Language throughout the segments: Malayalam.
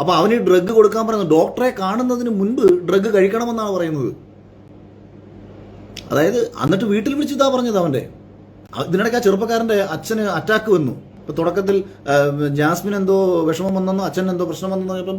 അപ്പോൾ അവന് ഡ്രഗ് കൊടുക്കാൻ പറയുന്നത് ഡോക്ടറെ കാണുന്നതിന് മുൻപ് ഡ്രഗ് കഴിക്കണമെന്നാണ് പറയുന്നത്. അതായത് എന്നിട്ട് വീട്ടിൽ വിളിച്ചിട്ടാ പറഞ്ഞത് അവന്റെ ഇതിനിടയ്ക്ക് ആ ചെറുപ്പക്കാരന്റെ അച്ഛന് അറ്റാക്ക് വന്നു. ഇപ്പൊ തുടക്കത്തിൽ ജാസ്മിൻ എന്തോ വിഷമം വന്നെന്നോ അച്ഛൻ എന്തോ പ്രശ്നം വന്നെന്നോ ഇപ്പം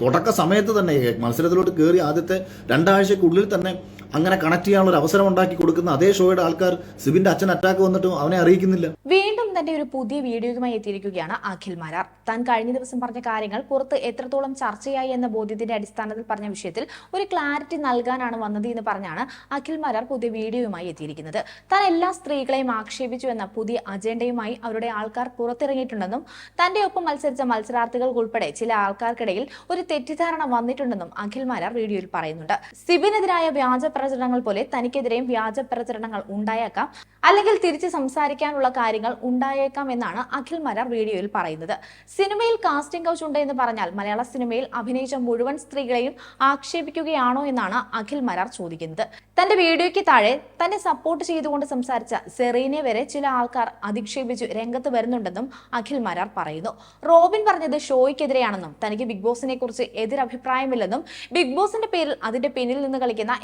തുടക്ക സമയത്ത് തന്നെ മത്സരത്തിലോട്ട് കയറി ആദ്യത്തെ രണ്ടാഴ്ചക്കുള്ളിൽ തന്നെ അങ്ങനെ കണക്ട് ചെയ്യാനുള്ള ഒരു അവസരം ഉണ്ടാക്കി കൊടുക്കുന്ന അതേ ഷോയുടെ ആൾക്കാർ സിബിന്റെ അച്ഛൻ അറ്റാക്ക് വന്നിട്ടും അവനെ അറിയിക്കുന്നില്ല. വീണ്ടും തന്റെ ഒരു പുതിയ വീഡിയോയുമായി എത്തിയിരിക്കുകയാണ് അഖിൽ മാരാർ. താൻ കഴിഞ്ഞ ദിവസം പറഞ്ഞ കാര്യങ്ങൾ പുറത്ത് എത്രത്തോളം ചർച്ചയായി എന്ന ബോധ്യത്തിന്റെ അടിസ്ഥാനത്തിൽ പറഞ്ഞ വിഷയത്തിൽ ഒരു ക്ലാരിറ്റി നൽകാനാണ് വന്നത് എന്ന് പറഞ്ഞാണ് അഖിൽ മാരാർ പുതിയ വീഡിയോയുമായി എത്തിയിരിക്കുന്നത്. താൻ എല്ലാ സ്ത്രീകളെയും ആക്ഷേപിച്ചു എന്ന പുതിയ അജണ്ടയുമായി അവരുടെ ആൾക്കാർ പുറത്തിറങ്ങിയിട്ടുണ്ടെന്നും തന്റെ ഒപ്പം മത്സരിച്ച മത്സരാർത്ഥികൾ ഉൾപ്പെടെ ചില ആൾക്കാർക്കിടയിൽ ഒരു തെറ്റിദ്ധാരണ വന്നിട്ടുണ്ടെന്നും അഖിൽ മാരാർ വീഡിയോയിൽ പറയുന്നുണ്ട്. സിബിനെതിരായ വ്യാജ പ്രചരണങ്ങൾ പോലെ തനിക്കെതിരെയും വ്യാജ പ്രചരണങ്ങൾ ഉണ്ടായേക്കാം. അല്ലെങ്കിൽ തിരിച്ച് സംസാരിക്കാനുള്ള കാര്യങ്ങൾ ഉണ്ടായേക്കാം എന്നാണ് അഖിൽ മരാർ വീഡിയോയിൽ പറയുന്നത്. സിനിമയിൽ കാസ്റ്റിംഗ് കൗച്ച് ഉണ്ട് എന്ന് പറഞ്ഞാൽ മലയാള സിനിമയിൽ അഭിനയിച്ച മുഴുവൻ സ്ത്രീകളെയും ആക്ഷേപിക്കുകയാണോ എന്നാണ് അഖിൽ മരാർ ചോദിക്കുന്നത്. തന്റെ വീഡിയോയ്ക്ക് താഴെ തന്നെ സപ്പോർട്ട് ചെയ്തുകൊണ്ട് സംസാരിച്ച സെറീനെ വരെ ചില ആൾക്കാർ അധിക്ഷേപിച്ചു രംഗത്ത് വരുന്നുണ്ടെന്നും അഖിൽ മരാർ പറയുന്നു. റോബിൻ പറഞ്ഞത് ഷോയ്ക്കെതിരെയാണെന്നും തനിക്ക് ബിഗ് ബോസിനെ കുറിച്ച് എതിരഭിപ്രായമില്ലെന്നും ബിഗ് ബോസിന്റെ പേരിൽ അതിന്റെ പിന്നിൽ നിന്ന് കളിക്കുന്ന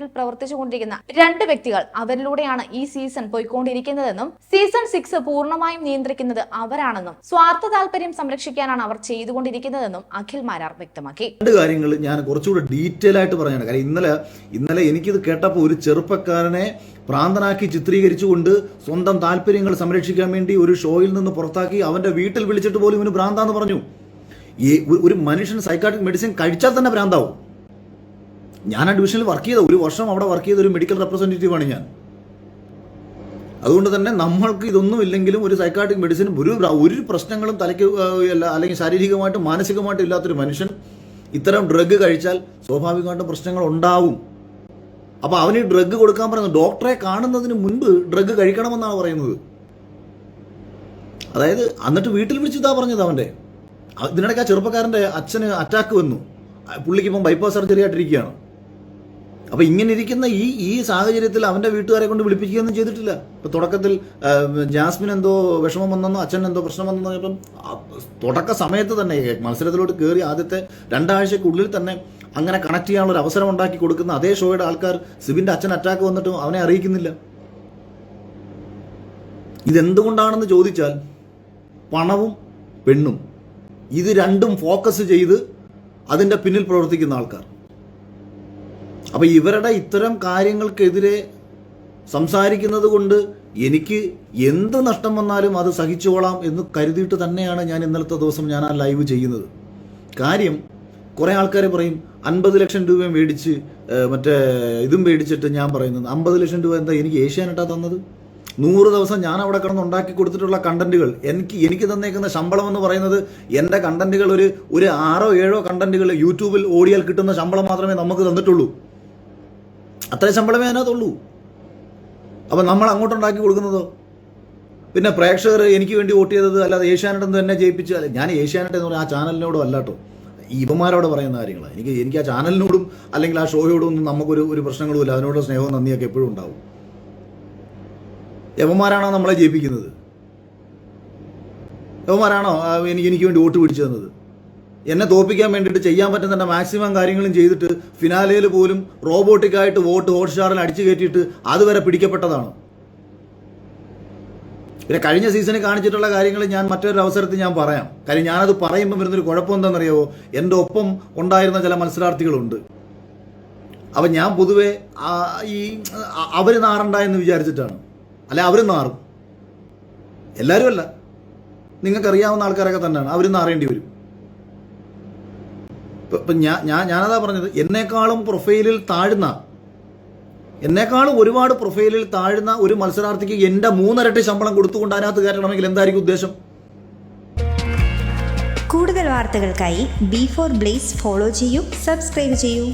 ഏഷ്യാനെറ്റിൽ പ്രവർത്തിച്ചുകൊണ്ടിരിക്കുന്ന രണ്ട് വ്യക്തികൾ അവരിലൂടെയാണ് ഈ സീസൺ പോയിക്കൊണ്ടിരിക്കുന്നതെന്നും സീസൺ സിക്സ് പൂർണമായും നിയന്ത്രിക്കുന്നത് അവരാണെന്നും സ്വാർത്ഥ താല്പര്യം സംരക്ഷിക്കാനാണ് അവർ ചെയ്തുകൊണ്ടിരിക്കുന്നതെന്നും അഖിൽ മാരാർ വ്യക്തമാക്കി. രണ്ട് കാര്യങ്ങൾ ഞാൻ കുറച്ചുകൂടി ഡീറ്റെയിൽ ആയിട്ട് പറയാണ്. കാര്യം ഇന്നലെ ഇന്നലെ എനിക്കിത് കേട്ടപ്പോൾ ഒരു ചെറുപ്പക്കാരനെ ഭ്രാന്തനാക്കി ചിത്രീകരിച്ചുകൊണ്ട് സ്വന്തം താല്പര്യങ്ങൾ സംരക്ഷിക്കാൻ വേണ്ടി ഒരു ഷോയിൽ നിന്ന് പുറത്താക്കി അവന്റെ വീട്ടിൽ വിളിച്ചിട്ട് പോലും ഇവന് ഭ്രാന്താന്ന് പറഞ്ഞു. ഈ ഒരു മനുഷ്യൻ സൈക്കാട്രിക് മെഡിസിൻ കഴിച്ചാൽ തന്നെ ഭ്രാന്താവും. ഞാൻ ആ ഡിവിഷനിൽ വർക്ക് ചെയ്ത ഒരു വർഷം അവിടെ വർക്ക് ചെയ്ത ഒരു മെഡിക്കൽ റെപ്രസെന്റേറ്റീവ് ആണ് ഞാൻ. അതുകൊണ്ട് തന്നെ നമ്മൾക്ക് ഇതൊന്നും ഇല്ലെങ്കിലും ഒരു സൈക്കാട്രിക് മെഡിസിൻ ഒരു ഒരു പ്രശ്നങ്ങളും തലയ്ക്ക് അല്ല അല്ലെങ്കിൽ ശാരീരികമായിട്ടും മാനസികമായിട്ടും ഇല്ലാത്തൊരു മനുഷ്യൻ ഇത്തരം ഡ്രഗ് കഴിച്ചാൽ സ്വാഭാവികമായിട്ടും പ്രശ്നങ്ങൾ ഉണ്ടാവും. അപ്പോൾ അവന് ഡ്രഗ് കൊടുക്കാൻ പറയുന്നത് ഡോക്ടറെ കാണുന്നതിന് മുൻപ് ഡ്രഗ് കഴിക്കണമെന്നാണ് പറയുന്നത്. അതായത് എന്നിട്ട് വീട്ടിൽ വിളിച്ചിട്ടാ പറഞ്ഞത് അവന്റെ. ഇതിനിടയ്ക്ക് ആ ചെറുപ്പക്കാരന്റെ അച്ഛന് അറ്റാക്ക് വന്നു. പുള്ളിക്ക് ഇപ്പം ബൈപ്പാസ് സർജറി ആയിട്ടിരിക്കുകയാണ്. അപ്പൊ ഇങ്ങനെ ഇരിക്കുന്ന ഈ ഈ സാഹചര്യത്തിൽ അവന്റെ വീട്ടുകാരെ കൊണ്ട് വിളിപ്പിക്കുകയൊന്നും ചെയ്തിട്ടില്ല. ഇപ്പൊ തുടക്കത്തിൽ ജാസ്മിൻ എന്തോ വിഷമം വന്നെന്നോ അച്ഛൻ എന്തോ പ്രശ്നം വന്നെന്നോ ഇപ്പം തുടക്ക സമയത്ത് തന്നെ മത്സരത്തിലോട്ട് കയറി ആദ്യത്തെ രണ്ടാഴ്ചക്കുള്ളിൽ തന്നെ അങ്ങനെ കണക്ട് ചെയ്യാനുള്ള ഒരു അവസരം ഉണ്ടാക്കി കൊടുക്കുന്ന അതേ ഷോയുടെ ആൾക്കാർ സിബിന്റെ അച്ഛൻ അറ്റാക്ക് വന്നിട്ടും അവനെ അറിയിക്കുന്നില്ല. ഇതെന്തുകൊണ്ടാണെന്ന് ചോദിച്ചാൽ പണവും പെണ്ണും. ഇത് രണ്ടും ഫോക്കസ് ചെയ്ത് അതിന്റെ പിന്നിൽ പ്രവർത്തിക്കുന്ന ആൾക്കാർ. അപ്പൊ ഇവരുടെ ഇത്തരം കാര്യങ്ങൾക്കെതിരെ സംസാരിക്കുന്നത് കൊണ്ട് എനിക്ക് എന്ത് നഷ്ടം വന്നാലും അത് സഹിച്ചോളാം എന്ന് കരുതിയിട്ട് തന്നെയാണ് ഞാൻ ഇന്നലത്തെ ദിവസം ഞാൻ ആ ലൈവ് ചെയ്യുന്നത്. കാര്യം കുറേ ആൾക്കാർ പറയും അൻപത് ലക്ഷം രൂപയും മേടിച്ച് മറ്റേ ഇതും മേടിച്ചിട്ട് ഞാൻ പറയുന്നത് അമ്പത് ലക്ഷം രൂപ എന്താ എനിക്ക് ഏഷ്യാനെട്ടാ തന്നത്? നൂറ് ദിവസം ഞാൻ അവിടെ കിടന്ന് ഉണ്ടാക്കി കൊടുത്തിട്ടുള്ള കണ്ടന്റുകൾ എനിക്ക് എനിക്ക് തന്നേക്കുന്ന ശമ്പളം എന്ന് പറയുന്നത് എന്റെ കണ്ടന്റുകൾ ഒരു ഒരു ആറോ ഏഴോ കണ്ടന്റുകൾ യൂട്യൂബിൽ ഓടിയാൽ കിട്ടുന്ന ശമ്പളം മാത്രമേ നമുക്ക് തന്നിട്ടുള്ളൂ. അത്രയും ശമ്പളമേ അതിനകത്തുള്ളൂ. അപ്പം നമ്മൾ അങ്ങോട്ടുണ്ടാക്കി കൊടുക്കുന്നതോ? പിന്നെ പ്രേക്ഷകർ എനിക്ക് വേണ്ടി വോട്ട് ചെയ്തത് അല്ലാതെ ഏഷ്യാനെട്ടെന്ന് തന്നെ ജയിപ്പിച്ച് അല്ല ഞാൻ ഏഷ്യാനെറ്റ് എന്ന് പറഞ്ഞാൽ ആ ചാനലിനോടും അല്ലാട്ടോ ഇവന്മാരോട് പറയുന്ന കാര്യങ്ങളാണ് എനിക്ക് എനിക്ക് ആ ചാനലിനോടും അല്ലെങ്കിൽ ആ ഷോയോടും ഒന്നും നമുക്കൊരു ഒരു പ്രശ്നങ്ങളും ഇല്ല. അതിനോട് സ്നേഹവും നന്ദിയൊക്കെ എപ്പോഴും ഉണ്ടാവും. യവന്മാരാണോ നമ്മളെ ജയിപ്പിക്കുന്നത്? യവന്മാരാണോ എനിക്ക് എനിക്ക് വേണ്ടി വോട്ട് പിടിച്ചു തന്നത്? എന്നെ തോപ്പിക്കാൻ വേണ്ടിയിട്ട് ചെയ്യാൻ പറ്റുന്ന മാക്സിമം കാര്യങ്ങളും ചെയ്തിട്ട് ഫിനാലയിൽ പോലും റോബോട്ടിക്കായിട്ട് വോട്ട് ഹോട്ട്സ്റ്റാറിൽ അടിച്ചു കയറ്റിയിട്ട് അതുവരെ പിടിക്കപ്പെട്ടതാണ്. പിന്നെ കഴിഞ്ഞ സീസണിൽ കാണിച്ചിട്ടുള്ള കാര്യങ്ങൾ ഞാൻ മറ്റൊരു അവസരത്തിൽ ഞാൻ പറയാം. കാര്യം ഞാനത് പറയുമ്പോൾ വരുന്നൊരു കുഴപ്പം എന്താണെന്നറിയാവോ? എന്റെ ഒപ്പം ഉണ്ടായിരുന്ന ചില മത്സരാർത്ഥികളുണ്ട്. അപ്പം ഞാൻ പൊതുവെ ഈ അവർ നാറണ്ട എന്ന് വിചാരിച്ചിട്ടാണ്. അല്ല അവർ നാറും. എല്ലാവരും അല്ല. നിങ്ങൾക്കറിയാവുന്ന ആൾക്കാരൊക്കെ തന്നെയാണ്. അവർ നാറേണ്ടി വരും. ഇപ്പൊ ഞാൻ ഞാൻ ഞാനതാ പറഞ്ഞത്. എന്നെക്കാളും പ്രൊഫൈലിൽ താഴ്ന്ന എന്നെക്കാളും ഒരുപാട് പ്രൊഫൈലിൽ താഴ്ന്ന ഒരു മത്സരാർത്ഥിക്ക് എന്റെ മൂന്നരട്ടി ശമ്പളം കൊടുത്തുകൊണ്ട് അതിനകത്ത് കയറ്റണമെങ്കിൽ എന്തായിരിക്കും ഉദ്ദേശം? കൂടുതൽ വാർത്തകൾക്കായി ബി ഫോർ ബ്ലേസ് ഫോളോ ചെയ്യൂ സബ്സ്ക്രൈബ് ചെയ്യൂ.